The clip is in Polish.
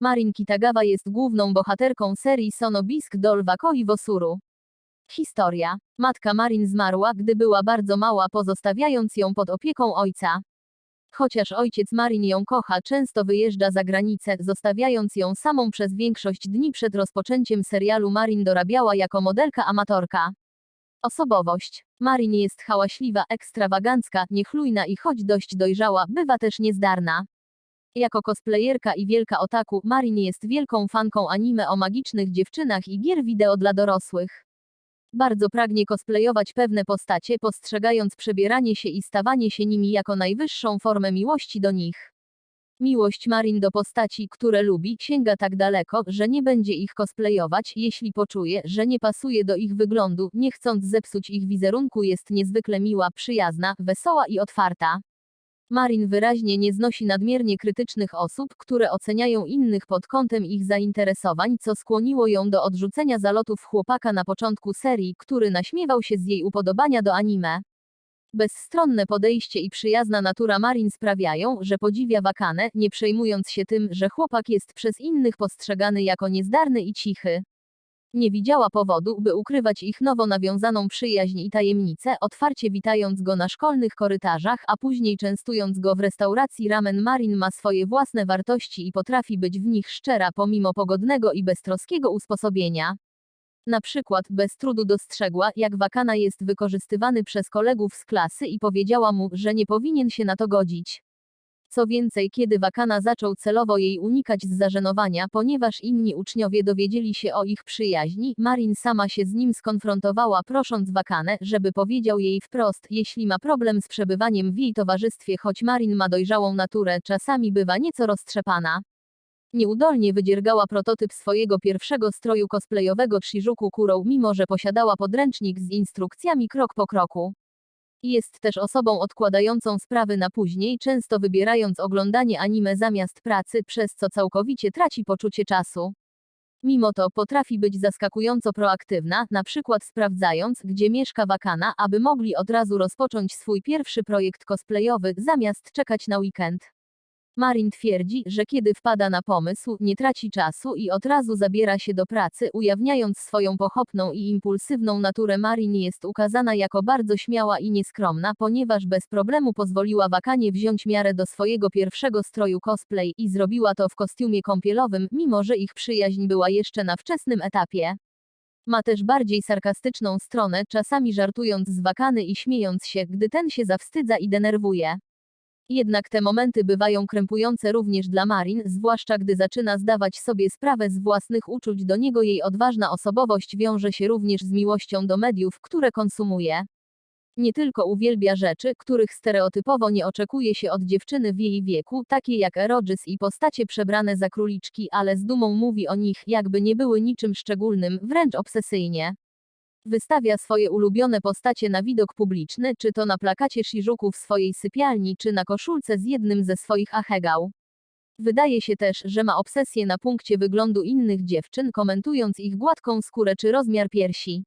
Marin Kitagawa jest główną bohaterką serii Sonobisk Dol Wakoi Wosuru. Historia. Matka Marin zmarła, gdy była bardzo mała, pozostawiając ją pod opieką ojca. Chociaż ojciec Marin ją kocha, często wyjeżdża za granicę, zostawiając ją samą przez większość dni przed rozpoczęciem serialu Marin dorabiała jako modelka amatorka. Osobowość. Marin jest hałaśliwa, ekstrawagancka, niechlujna i choć dość dojrzała, bywa też niezdarna. Jako cosplayerka i wielka otaku, Marin jest wielką fanką anime o magicznych dziewczynach i gier wideo dla dorosłych. Bardzo pragnie cosplayować pewne postacie, postrzegając przebieranie się i stawanie się nimi jako najwyższą formę miłości do nich. Miłość Marin do postaci, które lubi, sięga tak daleko, że nie będzie ich cosplayować, jeśli poczuje, że nie pasuje do ich wyglądu, nie chcąc zepsuć ich wizerunku jest niezwykle miła, przyjazna, wesoła i otwarta. Marin wyraźnie nie znosi nadmiernie krytycznych osób, które oceniają innych pod kątem ich zainteresowań, co skłoniło ją do odrzucenia zalotów chłopaka na początku serii, który naśmiewał się z jej upodobania do anime. Bezstronne podejście i przyjazna natura Marin sprawiają, że podziwia Wakanę, nie przejmując się tym, że chłopak jest przez innych postrzegany jako niezdarny i cichy. Nie widziała powodu, by ukrywać ich nowo nawiązaną przyjaźń i tajemnicę, otwarcie witając go na szkolnych korytarzach, a później częstując go w restauracji ramen Marin ma swoje własne wartości i potrafi być w nich szczera pomimo pogodnego i beztroskiego usposobienia. Na przykład bez trudu dostrzegła, jak Wakana jest wykorzystywany przez kolegów z klasy i powiedziała mu, że nie powinien się na to godzić. Co więcej, kiedy Wakana zaczął celowo jej unikać z zażenowania, ponieważ inni uczniowie dowiedzieli się o ich przyjaźni, Marin sama się z nim skonfrontowała prosząc Wakanę, żeby powiedział jej wprost, jeśli ma problem z przebywaniem w jej towarzystwie, choć Marin ma dojrzałą naturę, czasami bywa nieco roztrzepana. Nieudolnie wydziergała prototyp swojego pierwszego stroju cosplayowego Shijuku Kurou, mimo że posiadała podręcznik z instrukcjami krok po kroku. Jest też osobą odkładającą sprawy na później, często wybierając oglądanie anime zamiast pracy, przez co całkowicie traci poczucie czasu. Mimo to potrafi być zaskakująco proaktywna, na przykład sprawdzając, gdzie mieszka Wakana, aby mogli od razu rozpocząć swój pierwszy projekt cosplayowy, zamiast czekać na weekend. Marin twierdzi, że kiedy wpada na pomysł, nie traci czasu i od razu zabiera się do pracy, ujawniając swoją pochopną i impulsywną naturę. Marin jest ukazana jako bardzo śmiała i nieskromna, ponieważ bez problemu pozwoliła Wakanie wziąć miarę do swojego pierwszego stroju cosplay i zrobiła to w kostiumie kąpielowym, mimo że ich przyjaźń była jeszcze na wczesnym etapie. Ma też bardziej sarkastyczną stronę, czasami żartując z Wakany i śmiejąc się, gdy ten się zawstydza i denerwuje. Jednak te momenty bywają krępujące również dla Marin, zwłaszcza gdy zaczyna zdawać sobie sprawę z własnych uczuć do niego. Jej odważna osobowość wiąże się również z miłością do mediów, które konsumuje. Nie tylko uwielbia rzeczy, których stereotypowo nie oczekuje się od dziewczyny w jej wieku, takie jak eroges i postacie przebrane za króliczki, ale z dumą mówi o nich, jakby nie były niczym szczególnym, wręcz obsesyjnie. Wystawia swoje ulubione postacie na widok publiczny, czy to na plakacie Shijuku w swojej sypialni, czy na koszulce z jednym ze swoich ahegał. Wydaje się też, że ma obsesję na punkcie wyglądu innych dziewczyn, komentując ich gładką skórę czy rozmiar piersi.